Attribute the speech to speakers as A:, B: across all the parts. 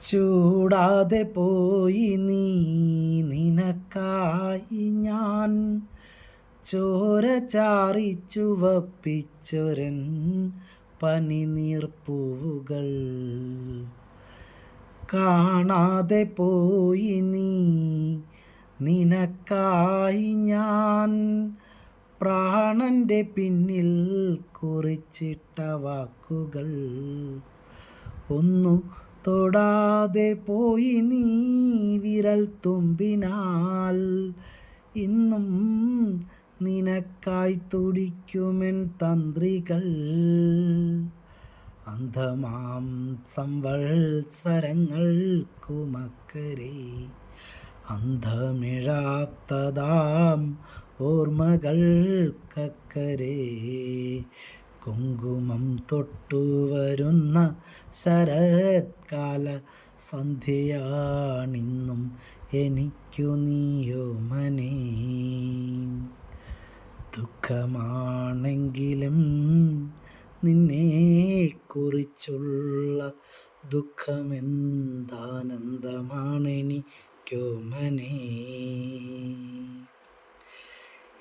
A: ചൂടാതെ പോയി നീ നിനക്കായി ഞാൻ. ചോര ചാറി ചുവപ്പിച്ചൊരൻ പനിനീർപ്പൂവുകൾ. കാണാതെ പോയി നീ നിനക്കായി ഞാൻ. പ്രാണന്റെ പിന്നിൽ കുറിച്ചിട്ട വാക്കുകൾ. ഒന്നു തൊടാതെ പോയി നീ വിരൽ തുമ്പിനാൽ. ഇന്നും നിനക്കായി തുടിക്കുമെൻ തന്ത്രികൾ. അന്ധമാം സംവത്സരങ്ങൾക്കുമക്കരെ അന്ധമിഴാത്തതാം ഓർമ്മകൾക്കക്കരെ. കുങ്കുമം തൊട്ടു വരുന്ന ശരത്കാല സന്ധ്യയാണിന്നും എനിക്കു നീയോമനേ ദുഃഖമാണെങ്കിലും നിന്നെ കുറിച്ചുള്ള ദുഃഖമെന്താനന്ദമാണെനിക്കോമനേ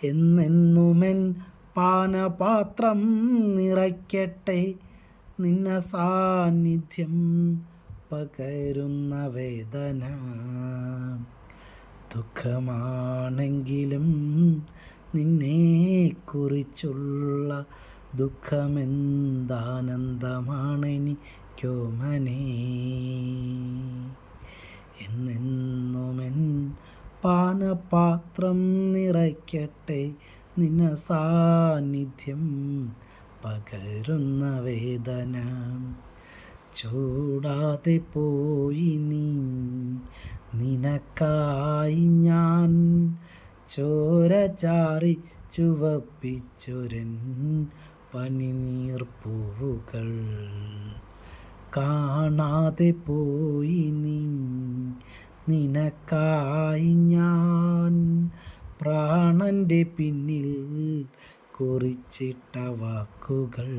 A: എന്നെന്നുമെൻ പാനപാത്രം നിറയ്ക്കട്ടെ. നിന്ന സാന്നിധ്യം പകരുന്ന വേദന. ദുഃഖമാണെങ്കിലും നിന്നെ കുറിച്ചുള്ള ദുഃഖമെന്താനന്ദമാണെനിക്കോമനേ എന്നെന്നുമെൻ പാനപാത്രം നിറയ്ക്കട്ടെ. നിന്ന സാന്നിധ്യം പകരുന്ന വേദന. ചൂടാതെ പോയി നീ നിനക്കായി ഞാൻ ചോര ചാറി ചുവപ്പിച്ചൊരൻ പനിനീർപ്പൂവുകൾ കാണാതെ പോയി നീ നിനക്കായി ഞാൻ പ്രാണന്റെ പിന്നിൽ കുറിച്ചിട്ട വാക്കുകൾ.